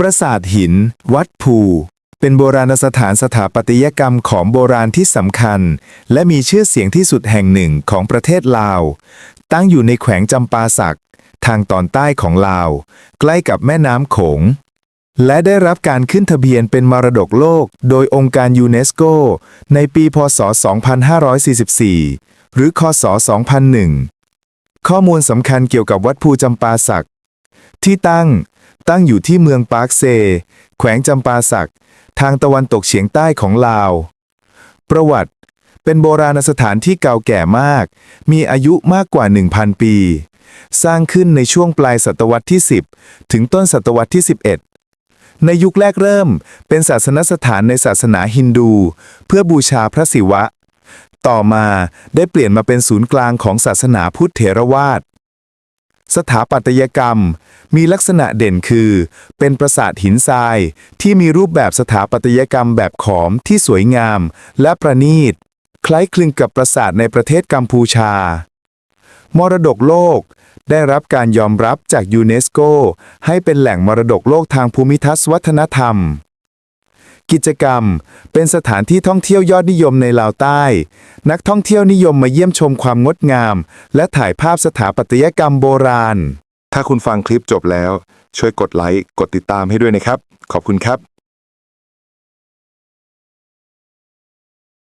ปราสาทหิน วัดภู เป็นโบราณสถานสถาปัตยกรรมของโบราณที่สำคัญ และมีชื่อเสียงที่สุดแห่งหนึ่งของประเทศลาว ตั้งอยู่ในแขวงจำปาสัก ทางตอนใต้ของลาว ใกล้กับแม่น้ำโขง และได้รับการขึ้นทะเบียนเป็นมรดกโลก โดยองค์การยูเนสโก ในปีพศ 2544 หรือคศ 2001 ข้อมูลสำคัญเกี่ยวกับวัดภูจำปาสัก ที่ตั้ง ตั้งอยู่ที่เมืองปาร์คเซ แขวงจำปาสัก ทางตะวันตกเฉียงใต้ของลาว ประวัติ เป็นโบราณสถานที่เก่าแก่มาก มีอายุมากกว่า 1,000 ปี สร้างขึ้นในช่วงปลายศตวรรษที่ 10 ถึงต้นศตวรรษที่ 11ในยุคแรกเริ่มเป็นศาสนสถานในศาสนาฮินดู เพื่อบูชาพระศิวะ ต่อมาได้เปลี่ยนมาเป็นศูนย์กลางของศาสนาพุทธเถรวาท สถาปัตยกรรม มีลักษณะเด่นคือ เป็นปราสาทหินทราย ที่มีรูปแบบสถาปัตยกรรมแบบขอมที่สวยงาม และประณีต คล้ายคลึงกับปราสาทในประเทศกัมพูชา มรดกโลก ได้รับการยอมรับจากยูเนสโก ให้เป็นแหล่งมรดกโลกทางภูมิทัศน์วัฒนธรรม กิจกรรม เป็นสถานที่ท่องเที่ยวยอดนิยมในลาวใต้ นักท่องเที่ยวนิยมมาเยี่ยมชมความงดงาม และถ่ายภาพสถาปัตยกรรมโบราณ ถ้าคุณฟังคลิปจบแล้ว ช่วยกดไลค์ กดติดตามให้ด้วยนะครับ ขอบคุณครับ